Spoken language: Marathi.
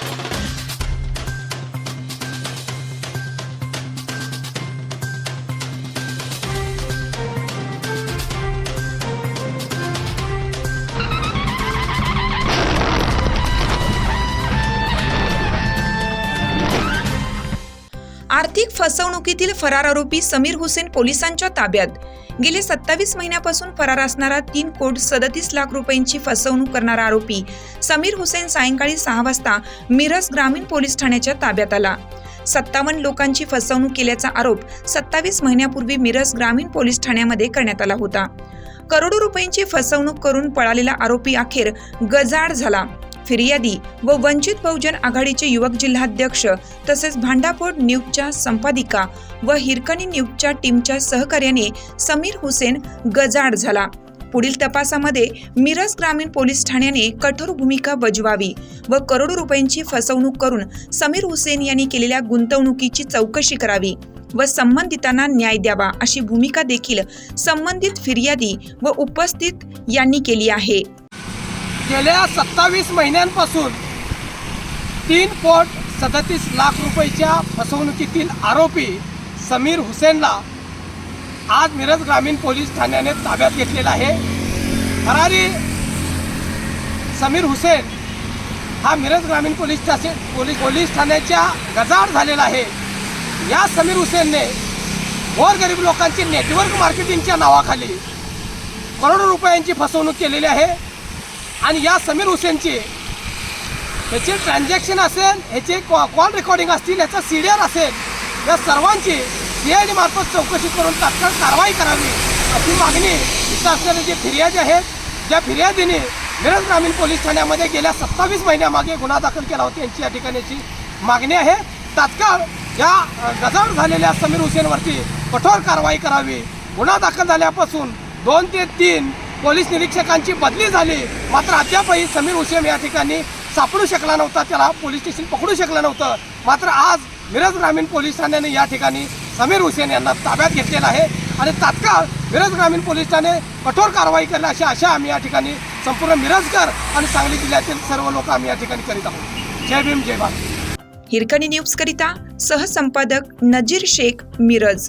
Thank you. आर्थिक फसवणुकीतील फरार आरोपी समीर हुसेन पोलिसांच्या ताब्यात. गेले सत्तावीस महिन्यापासून फरार असणारा तीन कोट सदतीस लाख रुपयांची फसवणूक करणारा आरोपी समीर हुसेन सायंकाळी सहा वाजता मिरज ग्रामीण पोलीस ठाण्याच्या ताब्यात आला. सत्तावन्न लोकांची फसवणूक केल्याचा आरोप सत्तावीस महिन्यापूर्वी मिरज ग्रामीण पोलीस ठाण्यामध्ये करण्यात आला होता. करोडो रुपयांची फसवणूक करून पळालेला आरोपी अखेर गजाड झाला. फिर्यादी व वंचित बहुजन आघाडीचे युवक जिल्हाध्यक्ष तसेच भांडापोर न्यूजच्या संपादिका व हिरकणी न्यूजच्या टीमच्या सहकार्याने समीर हुसेन गजाड झाला. पुढील तपासामध्ये मिरज ग्रामीण पोलीस ठाण्याने कठोर भूमिका बजवावी व करोडो रुपयांची फसवणूक करून समीर हुसेन यांनी केलेल्या गुंतवणुकीची चौकशी करावी व संबंधितांना न्याय द्यावा अशी भूमिका देखील संबंधित फिर्यादी व उपस्थित यांनी केली आहे. गेल्या सत्तावीस महिन्यांपासून तीन कोट सदतीस लाख रुपयाच्या फसवणुकीतील आरोपी समीर हुसेनला आज मिरज ग्रामीण पोलीस ठाण्याने ताब्यात घेतलेला आहे. फरारी समीर हुसेन हा मिरज ग्रामीण पोलीस स्टेशन पोलीस पोलीस ठाण्याच्या गजाड झालेला आहे. या समीर हुसेनने गोरगरीब लोकांची नेटवर्क मार्केटिंगच्या नावाखाली करोडो रुपयांची फसवणूक केलेली आहे. आणि या समीर हुसेनची. ह्याचे ट्रान्झॅक्शन असेल ह्याचे कॉ कॉल रेकॉर्डिंग असतील ह्याचा सी डी आर असेल या सर्वांची सी आय डी मार्फत चौकशी करून तात्काळ कारवाई करावी अशी मागणी इथं असलेले जे फिर्यादी आहेत ज्या फिर्यादीने मिरज ग्रामीण पोलीस ठाण्यामध्ये गेल्या सत्तावीस महिन्यामागे गुन्हा दाखल केला होता यांची या ठिकाणीची मागणी आहे. तात्काळ या गजाळ झालेल्या समीर हुसेनवरती कठोर कारवाई करावी. गुन्हा दाखल झाल्यापासून दोन ते तीन पोलीस निरीक्षकांची बदली झाली. मात्र अद्यापही समीर हुसेन या ठिकाणी सापडू शकला नव्हता त्याला पोलीस स्टेशन पकडू शकलं नव्हतं. मात्र आज मिरज ग्रामीण पोलीस ठाण्याने या ठिकाणी समीर हुसेन यांना ताब्यात घेतलेला आहे आणि तात्काळ मिरज ग्रामीण पोलीस ठाणे कठोर कारवाई करेल अशी आशा आम्ही या ठिकाणी संपूर्ण मिरजकर आणि सांगली जिल्ह्यातील सर्व लोक आम्ही या ठिकाणी करीत आहोत. जय भीम जय भारत. हिरकणी न्यूज करिता सहसंपादक नजीर शेख मिरज.